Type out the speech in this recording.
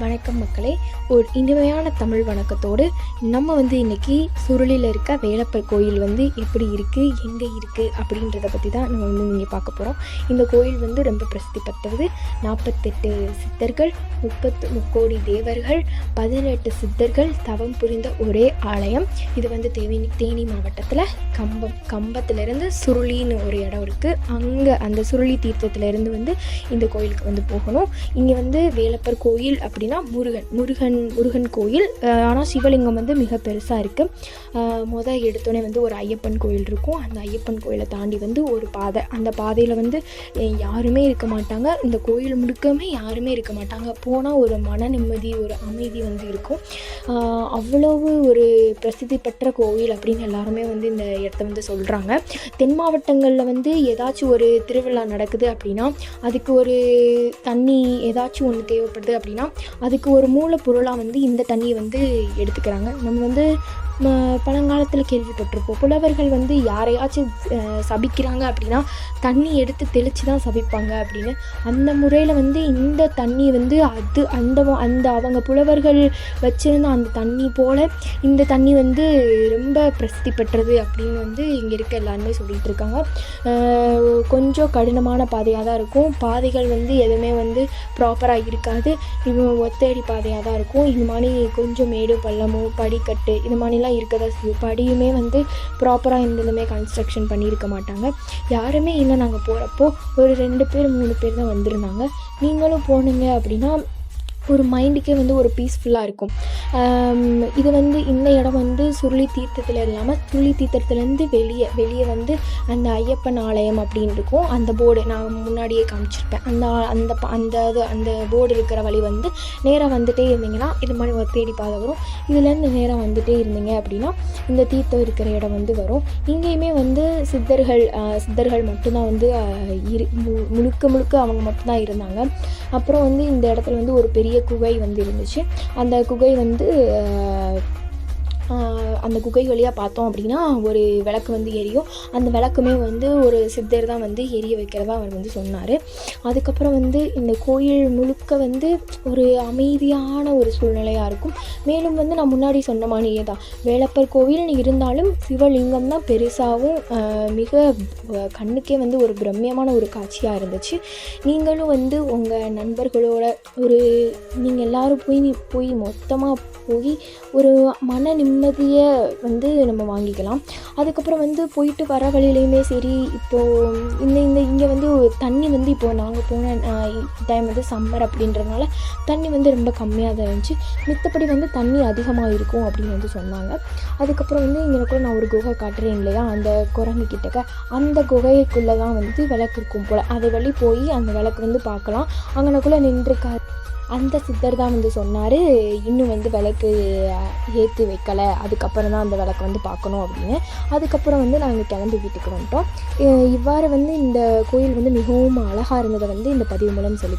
வணக்கம் மக்களே. ஒரு இனிமையான தமிழ் வணக்கத்தோடு நம்ம வந்து இன்றைக்கி சுருளில் இருக்க வேலப்பர் கோயில் வந்து எப்படி இருக்குது எங்கே இருக்குது அப்படின்றத பற்றி தான் நம்ம வந்து இங்கே பார்க்க போகிறோம் இந்த கோயில் வந்து ரொம்ப பிரசித்தி பெற்றது நாற்பத்தெட்டு சித்தர்கள் முப்பத்து முக்கோடி தேவர்கள் பதினெட்டு சித்தர்கள் தவம் புரிந்த ஒரே ஆலயம். இது வந்து தேனி தேனி மாவட்டத்தில் கம்பம் கம்பத்துலேருந்து சுருளின்னு ஒரு இடம் இருக்குது அங்கே அந்த சுருளி தீர்த்தத்திலேருந்து வந்து இந்த கோயிலுக்கு வந்து போகணும். இங்கே வந்து வேலப்பர் கோயில் அப்படி அப்படின்னா முருகன் முருகன் முருகன் கோயில். ஆனால் சிவலிங்கம் வந்து மிக பெருசாக இருக்குது மொதல் எடுத்தோடனே வந்து ஒரு ஐயப்பன் கோயில் இருக்கும். அந்த ஐயப்பன் கோயிலை தாண்டி வந்து ஒரு பாதை. அந்த பாதையில் வந்து யாருமே இருக்க மாட்டாங்க. இந்த கோயில் முழுக்கமே யாருமே இருக்க மாட்டாங்க. போனால் ஒரு மன நிம்மதி ஒரு அமைதி வந்து இருக்கும். அவ்வளவு ஒரு பிரசித்தி பெற்ற கோயில் அப்படின்னு எல்லாருமே வந்து இந்த இடத்த வந்து சொல்கிறாங்க தென் மாவட்டங்களில் வந்து ஏதாச்சும் ஒரு திருவிழா நடக்குது அப்படின்னா அதுக்கு ஒரு தண்ணி ஏதாச்சும் ஒன்று தேவைப்படுது அப்படின்னா அதுக்கு ஒரு மூலப்பொருளாக வந்து இந்த தண்ணியை வந்து எடுத்துக்கிறாங்க. நம்ம வந்து பழங்காலத்தில் கேள்விப்பட்டிருப்போம். புலவர்கள் வந்து யாரையாச்சும் சபிக்கிறாங்க அப்படின்னா தண்ணி எடுத்து தெளித்து தான் சபிப்பாங்க அப்படின்னு. அந்த முறையில் வந்து இந்த தண்ணி வந்து அது அந்த அந்த அவங்க புலவர்கள் வச்சிருந்த அந்த தண்ணி போல் இந்த தண்ணி வந்து ரொம்ப பிரசித்தி பெற்றது அப்படின்னு வந்து இங்கே இருக்க எல்லாருமே சொல்லிகிட்டு இருக்காங்க. கொஞ்சம் கடினமான பாதையாக தான் இருக்கும். பாதைகள் வந்து எதுவுமே வந்து ப்ராப்பராக இருக்காது. இது ஒத்தடி பாதையாக தான் இருக்கும். இது மாதிரி கொஞ்சம் மேடு பள்ளமோ படிக்கட்டு இது மாதிரிலாம் இருக்க இருக்கதா செய்யும் படியுமே வந்து ப்ராப்பராக இருந்ததுமே கன்ஸ்ட்ரக்ஷன் பண்ணியிருக்க மாட்டாங்க. யாருமே இல்லை நாங்கள் போகிறப்போ ஒரு ரெண்டு பேர் மூணு பேர் தான் வந்திருந்தாங்க. நீங்களும் போனீங்க அப்படின்னா ஒரு மைண்டுக்கே வந்து ஒரு பீஸ்ஃபுல்லாக இருக்கும். இது வந்து இந்த இடம் வந்து சுருளி தீர்த்தத்தில் இல்லாமல் சுருளி தீர்த்தத்துலேருந்து வெளியே வெளியே வந்து அந்த ஐயப்பன் ஆலயம் அப்படின்னு இருக்கும். அந்த போர்டு நான் முன்னாடியே காமிச்சிருப்பேன். அந்த அந்த அந்த இது அந்த போர்டு இருக்கிற வழி வந்து நேராக வந்துட்டே இருந்தீங்கன்னா இது மாதிரி ஒரு தேடி பாதை வரும். இதுலேருந்து நேராக வந்துட்டே இருந்தீங்க அப்படின்னா இந்த தீர்த்தம் இருக்கிற இடம் வந்து வரும். இங்கேயுமே வந்து சித்தர்கள் சித்தர்கள் மட்டும்தான் வந்து இரு மு- முழுக்க முழுக்க அவங்க மட்டும்தான் இருந்தாங்க. அப்புறம் வந்து இந்த இடத்துல வந்து ஒரு பெரிய குகை வந்து இருந்துச்சு. அந்த குகை வந்து வந்து அந்த குகை வழியாக பார்த்தோம் அப்படின்னா ஒரு விளக்கு வந்து எரியும். அந்த விளக்குமே வந்து ஒரு சித்தர் தான் வந்து எரிய வைக்கிறதா அவர் வந்து சொன்னார். அதுக்கப்புறம் வந்து இந்த கோயில் முழுக்க வந்து ஒரு அமைதியான ஒரு சூழ்நிலையாக இருக்கும். மேலும் வந்து நான் முன்னாடி சொன்ன மாதிரியே தான். வேலப்பர் கோவில்னு இருந்தாலும் சிவலிங்கம் தான் பெருசாகவும் மிக கண்ணுக்கே வந்து ஒரு பிரம்மியமான ஒரு காட்சியாக இருந்துச்சு. நீங்களும் வந்து உங்கள் நண்பர்களோட ஒரு நீங்கள் எல்லாரும் போய் போய் மொத்தமாக போய் ஒரு மன நிம்மதியை வந்து நம்ம வாங்கிக்கலாம். அதுக்கப்புறம் வந்து போயிட்டு வர வழியிலையுமே சரி இப்போது இந்த இந்த இங்கே வந்து தண்ணி வந்து இப்போது நாங்கள் போன டைம் வந்து சம்மர் அப்படின்றதுனால தண்ணி வந்து ரொம்ப கம்மியாக தான் இருந்துச்சு. மித்தபடி வந்து தண்ணி அதிகமாக இருக்கும் அப்படின்னு வந்து சொன்னாங்க. அதுக்கப்புறம் வந்து இங்கே கூட நான் ஒரு குகை காட்டுறேன் இல்லையா? அந்த குரங்கு கிட்டக்க. அந்த குகைக்குள்ளே தான் வந்து விளக்கு இருக்கும் போல். அதை வழி போய் அந்த விளக்கு வந்து பார்க்கலாம். அங்கனக்குள்ளே நின்றுருக்காரு அந்த சித்தர் தான் வந்து சொன்னார் இன்னும் வந்து விளக்கு ஏற்றி வைக்கலை. அதுக்கப்புறம் தான் அந்த விளக்கு வந்து பார்க்கணும் அப்படின்னு. அதுக்கப்புறம் வந்து நாங்கள் கிளம்பி வீட்டுக்கு வந்துட்டோம். இவ்வாறு வந்து இந்த கோயில் வந்து மிகவும் அழகாக இருந்ததை வந்து இந்த பதிவு மூலம் சொல்லி